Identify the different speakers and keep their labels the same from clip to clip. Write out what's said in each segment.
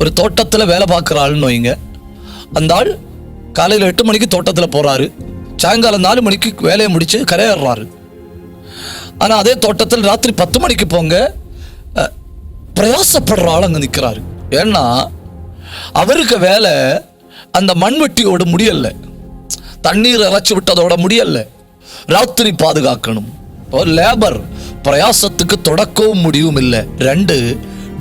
Speaker 1: ஒரு தோட்டத்தில் வேலை பார்க்குற ஆள்னு வைங்க. அந்த ஆள் காலையில் எட்டு மணிக்கு தோட்டத்தில் போகிறாரு சாயங்காலம் நாலு மணிக்கு வேலையை முடித்து கரையேறாரு. ஆனால் அதே தோட்டத்தில் ராத்திரி பத்து மணிக்கு போங்க பிரயாசப்படுற ஆள் அங்கே நிற்கிறாரு ஏன்னா அவருக்கு வேலை அந்த மண்வெட்டியோட முடியலை. தண்ணீர் இறைச்சி விட்டதோட முடியலை. ராத்திரி பாதுகாக்கணும். ஒரு லேபர் பிரயாசத்துக்கு தொடக்கவும் முடிவும் இல்லை. ரெண்டு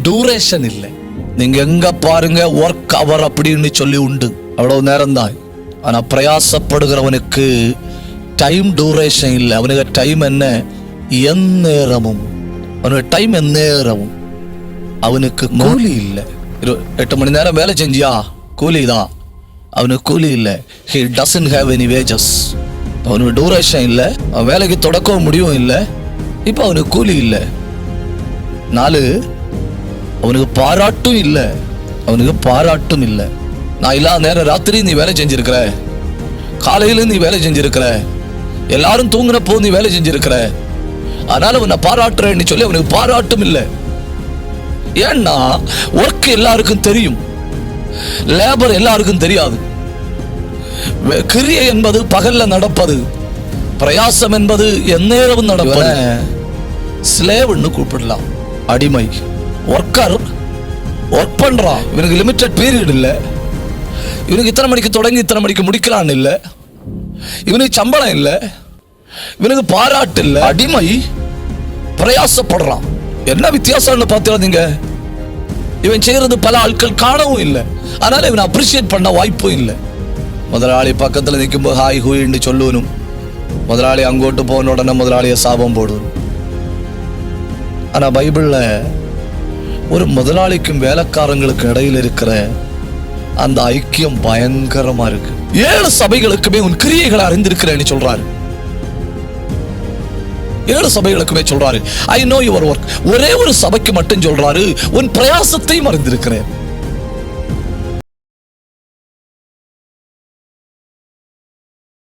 Speaker 1: டூரேஷன் இல்லை. நீங்க எங்க பாருங்க ஒர்க் அவர் அப்படின்னு சொல்லி உண்டு. அவ்வளவு நேரம் தான் ஆனா பிரயாசப்படுகிறவனுக்கு டைம் டூரேஷன் இல்லை. அவனுக்கு டைம் என்ன? எந்நேரமும் அவனுக்கு டைம் எந்நேரமும் அவனுக்கு கூலி இல்லை. இரு எட்டு மணி நேரம் வேலை செஞ்சியா? கூலி தான். அவனுக்கு கூலி இல்லை. He doesn't have any wages அவனுக்கு டூரேஷன் இல்லை. அவன் வேலைக்கு தொடக்கவும் முடியும் இல்லை. இப்போ அவனுக்கு கூலி இல்லை. நாலு அவனுக்கு பாராட்டும் இல்லை. அவனுக்கு பாராட்டும் இல்லை. நான் இல்லாத நேரம் ராத்திரி நீ வேலை செஞ்சிருக்கிற. காலையில நீ வேலை செஞ்சிருக்கிற. எல்லாரும் தூங்குனப்போ நீ வேலை செஞ்சிருக்கிற. அதனால உன்னை பாராட்டுறேன்னு சொல்லி அவனுக்கு பாராட்டும் இல்லை. ஏன்னா ஒர்க் எல்லாருக்கும் தெரியும். லேபர் எல்லாருக்கும் தெரியாது. கிரியை என்பது பகல்ல நடப்பது. பிரயாசம் என்பது எந்நேரமும் நடப்பது. ஸ்லேவ்னு கூப்பிடலாம். அடிமை. ஒர்க்கர் ஒர்க் பண்ணுறா இவனுக்கு லிமிட்டட் பீரியட் இல்லை. இவனுக்கு இத்தனை மணிக்கு தொடங்கி இத்தனை மணிக்கு முடிக்கலான்னு இல்லை. இவனுக்கு சம்பளம் இல்லை. இவனுக்கு பாராட்டு இல்லை. அடிமை பிரயாசப்படுறான். என்ன வித்தியாசம்னு பார்த்துறாதீங்க இவன் செய்கிறது பல ஆட்கள் காணவும் இல்லை. அதனால் இவன் அப்ரிஷியேட் பண்ண வாய்ப்பும் இல்லை. முதலாளி பக்கத்தில் நிற்கும்போது ஹாய் ஹூயின்னு சொல்லுவனும். முதலாளி அங்கோட்டு போன உடனே முதலாளியை சாபம் போடுவனும். ஆனால் பைபிளில் ஒரு முதலாளிக்கும் வேலைக்காரங்களுக்கு இடையில இருக்கிற அந்த ஐக்கியம் பயங்கரமா இருக்கு. ஏழு சபைகளுக்குமே உன் கிரியைகளை அறிந்திருக்கிறேன்னு சொல்றாரு. ஏழு சபைகளுக்குமே சொல்றாரு ஐ நோ யுவர் ஒர்க் ஒரே ஒரு சபைக்கு மட்டும் சொல்றாரு உன் பிரயாசத்தையும் அறிந்திருக்கிறேன்.